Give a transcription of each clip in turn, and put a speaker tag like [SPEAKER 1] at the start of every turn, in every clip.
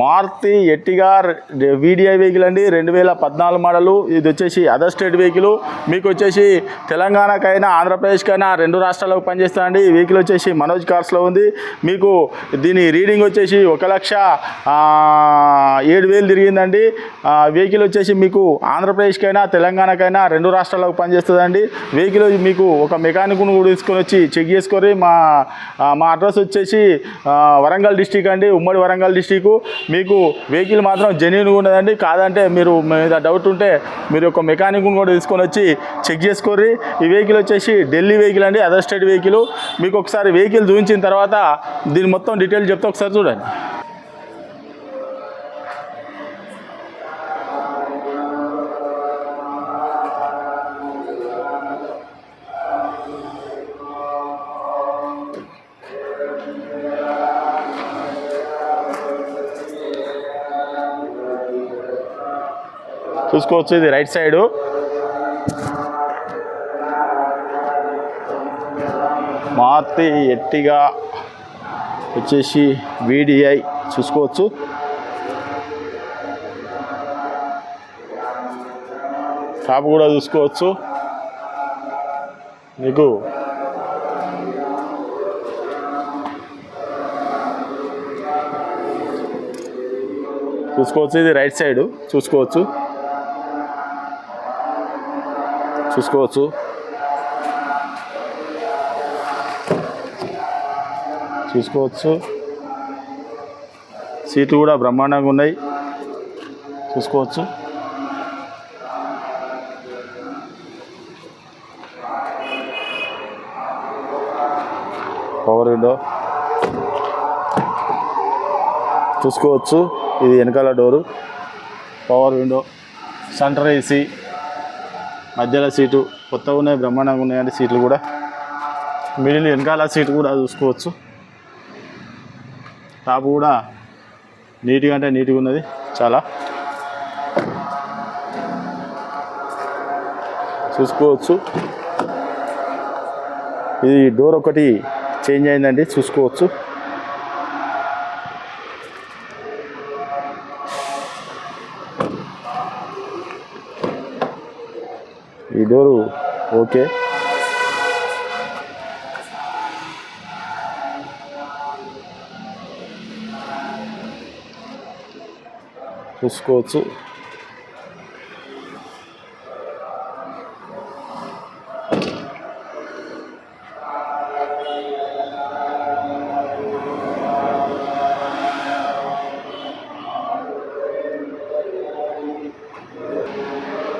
[SPEAKER 1] Maruti ఎట్టిగా VDI vehicle అండి. రెండు వేల పద్నాలుగు మోడలు. ఇది వచ్చేసి అదర్ స్టేట్ వెహికల్ మీకు వచ్చేసి తెలంగాణకైనా ఆంధ్రప్రదేశ్కైనా రెండు రాష్ట్రాలకు పనిచేస్తుందండి ఈ వెహికల్ వచ్చేసి మనోజ్ కార్స్లో ఉంది. మీకు దీని రీడింగ్ వచ్చేసి ఒక లక్ష ఏడు వేలు తిరిగిందండి. వెహికల్ వచ్చేసి మీకు ఆంధ్రప్రదేశ్కైనా తెలంగాణకైనా రెండు రాష్ట్రాలకు పనిచేస్తుందండి. వెహికల్ మీకు ఒక మెకానిక్ను కూడా తీసుకొని వచ్చి చెక్ చేసుకొని మా మా అడ్రస్ వచ్చేసి వరంగల్ డిస్టిక్ అండి. ఉమ్మడి వరంగల్ డిస్టిక్ మీకు వెహికల్ మాత్రం జెన్యున్ ఉన్నదండి. కాదంటే మీరు మీద డౌట్ ఉంటే మీరు ఒక మెకానిక్ను కూడా తీసుకొని వచ్చి చెక్ చేసుకోర్రి. ఈ వెహికల్ వచ్చేసి ఢిల్లీ వెహికల్ అండి అదర్ స్టేట్ వెహికల్ మీకు ఒకసారి వెహికల్ చూపించిన తర్వాత దీని మొత్తం డీటెయిల్ చెప్తే ఒకసారి చూడండి. చూసుకోవచ్చు ఇది రైట్ సైడు. మారుతి ఎట్టిగా వచ్చేసి వీడిఐ చూసుకోవచ్చు. టాప్ కూడా చూసుకోవచ్చు. మీకు చూసుకోవచ్చు ఇది రైట్ సైడ్ చూసుకోవచ్చు. చూసుకోవచ్చు. చూసుకోవచ్చు. సీట్లు కూడా బ్రహ్మాండంగా ఉన్నాయి. చూసుకోవచ్చు. Power window. చూసుకోవచ్చు. ఇది వెనకాల door. Power window. Centre AC. మధ్యలో సీటు కొత్తగా ఉన్నాయి బ్రహ్మాండంగా ఉన్నాయండి సీట్లు కూడా. మిడిల్ వెనకాల సీటు కూడా చూసుకోవచ్చు. టాప్ కూడా నీట్గా అంటే నీట్గా ఉన్నది చాలా. చూసుకోవచ్చు. ఇది డోర్ ఒకటి చేంజ్ అయిందండి చూసుకోవచ్చు. ఈ డోరు ఓకే. చూసుకోవచ్చు.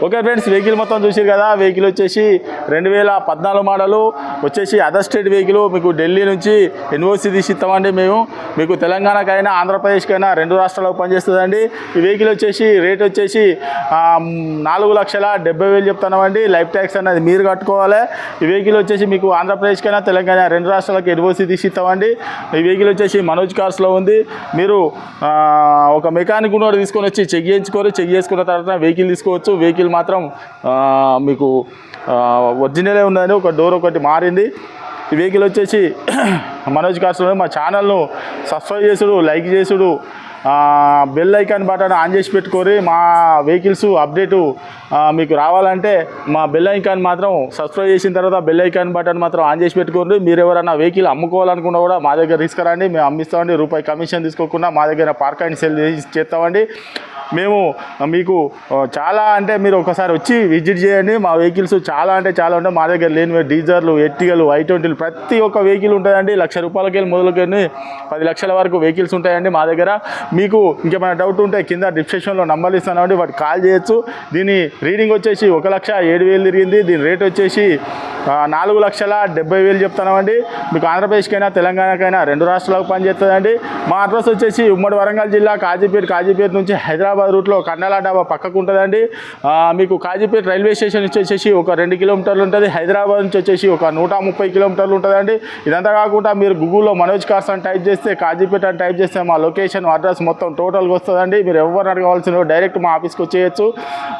[SPEAKER 1] ఓకే ఫ్రెండ్స్ వెహికల్ మొత్తం చూసారు కదా వెహికల్ వచ్చేసి రెండు వేల పద్నాలుగు మోడలు. వచ్చేసి అదర్ స్టేట్ వెహికల్ మీకు ఢిల్లీ నుంచి ఎన్ఓసి తీసిస్తామండి మేము. మీకు తెలంగాణకైనా ఆంధ్రప్రదేశ్కైనా రెండు రాష్ట్రాలకు పనిచేస్తుందండి. ఈ వెహికల్ వచ్చేసి రేట్ వచ్చేసి నాలుగు లక్షల డెబ్బై వేలు చెప్తున్నామండి. లైఫ్ ట్యాక్స్ అనేది మీరు కట్టుకోవాలి. ఈ వెహికల్ వచ్చేసి మీకు ఆంధ్రప్రదేశ్కైనా తెలంగాణ రెండు రాష్ట్రాలకు ఎన్ఓసి తీసిస్తామండి ఈ వెహికల్ వచ్చేసి మనోజ్ కార్స్లో ఉంది. మీరు ఒక మెకానిక్ కూడా తీసుకొని వచ్చి చెక్ చేయించుకోరు చెక్ చేసుకున్న తర్వాత వెహికల్ తీసుకోవచ్చు. వెహికల్ మాత్రం మీకు ఒరిజినలే ఉందని ఒక డోర్ ఒకటి మారింది. ఈ వెహికల్ వచ్చేసి మనోజ్ కార్స్ మా ఛానల్ను సబ్స్క్రైబ్ చేసుడు లైక్ చేసుడు బెల్ ఐకాన్ బటన్ ఆన్ చేసి పెట్టుకోరి మా వెహికల్స్ అప్డేటు మీకు రావాలంటే మా బెల్ ఐకాన్ మాత్రం సబ్స్క్రైబ్ చేసిన తర్వాత బెల్ ఐకాన్ బటన్ మాత్రం ఆన్ చేసి పెట్టుకోండి. మీరు ఎవరైనా వెహికల్ అమ్ముకోవాలనుకున్నా కూడా మా దగ్గర తీసుకురండి మేము అమ్మిస్తామండి. రూపాయి కమిషన్ తీసుకోకుండా మా దగ్గర పార్క్ అండ్ సెల్ చేస్తామండి. మేము మీకు చాలా అంటే మీరు ఒకసారి వచ్చి విజిట్ చేయండి. మా వెహికల్స్ చాలా అంటే చాలా ఉంటాయి. మా దగ్గర లేని డీజర్లు ఎట్టిగలు ఐ ట్వంటీలు ప్రతి ఒక్క వెహికల్ ఉంటుందండి. లక్ష రూపాయలకి వెళ్ళి మొదలుకొని పది లక్షల వరకు వెహికల్స్ ఉంటాయండి మా దగ్గర. మీకు ఇంకేమైనా డౌట్ ఉంటే కింద డిస్క్రిప్షన్లో నంబర్లు ఇస్తానండి వాటికి కాల్ చేయొచ్చు. దీని రీడింగ్ వచ్చేసి ఒక లక్ష ఏడు వేలు తిరిగింది. దీని రేట్ వచ్చేసి నాలుగు లక్షల డెబ్బై వేలు చెప్తున్నామండి. మీకు ఆంధ్రప్రదేశ్కైనా తెలంగాణకైనా రెండు రాష్ట్రాలకు పనిచేస్తుందండి. మా అడ్రస్ వచ్చేసి ఉమ్మడి వరంగల్ జిల్లా కాజీపేట కాజీపేట నుంచి హైదరాబాద్ రూట్లో కండాల డాబా పక్కకు ఉంటుందండి మీకు కాజీపేట రైల్వే స్టేషన్ నుంచి వచ్చేసి ఒక రెండు కిలోమీటర్లు ఉంటుంది. హైదరాబాద్ నుంచి వచ్చేసి ఒక నూట ముప్పై కిలోమీటర్లు ఉంటుందండి. ఇదంతా కాకుండా మీరు గూగుల్లో మనోజ్ కార్స్ అని టైప్ చేస్తే కాజీపేట అని టైప్ చేస్తే మా లొకేషన్ అడ్రస్ మొత్తం టోటల్గా వస్తుందండి. మీరు ఎవరు అడగవలసిన డైరెక్ట్ మా ఆఫీస్కి వచ్చేయచ్చు.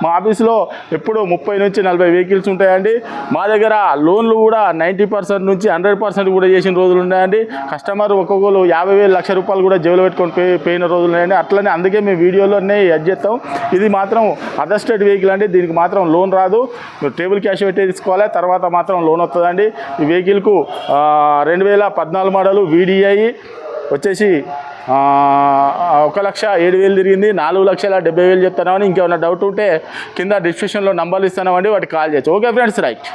[SPEAKER 1] మా ఆఫీస్లో ఎప్పుడు ముప్పై నుంచి నలభై వెహికల్స్ ఉంటాయండి. మా దగ్గర లోన్లు కూడా నైంటీ పర్సెంట్ నుంచి హండ్రెడ్ పర్సెంట్ కూడా చేసిన రోజులు ఉన్నాయండి. కస్టమర్ ఒక్కొక్కరు యాభై వేలు లక్ష రూపాయలు కూడా జేబులో పెట్టుకొని పే పోయిన రోజులు ఉన్నాయండి. అట్లనే అందుకే మేము వీడియోలోనే యాడ్ చేస్తాం. ఇది మాత్రం అదర్ స్టేట్ వెహికల్ అండి. దీనికి మాత్రం లోన్ రాదు. మీరు టేబుల్ క్యాష్ పెట్టి తీసుకోవాలి. తర్వాత మాత్రం లోన్ వస్తుందండి. ఈ వెహికల్కు రెండు వేల పద్నాలుగు మోడలు వీడిఐ వచ్చేసి ఒక లక్ష ఏడు వేలు తిరిగింది. నాలుగు లక్షల డెబ్బై వేలు చెప్తున్నామని ఇంకేమైనా డౌట్ ఉంటే కింద డిస్క్రిప్షన్లో నంబర్లు ఇస్తున్నామండి. వాటికి కాల్ చేయొచ్చు. Okay friends right.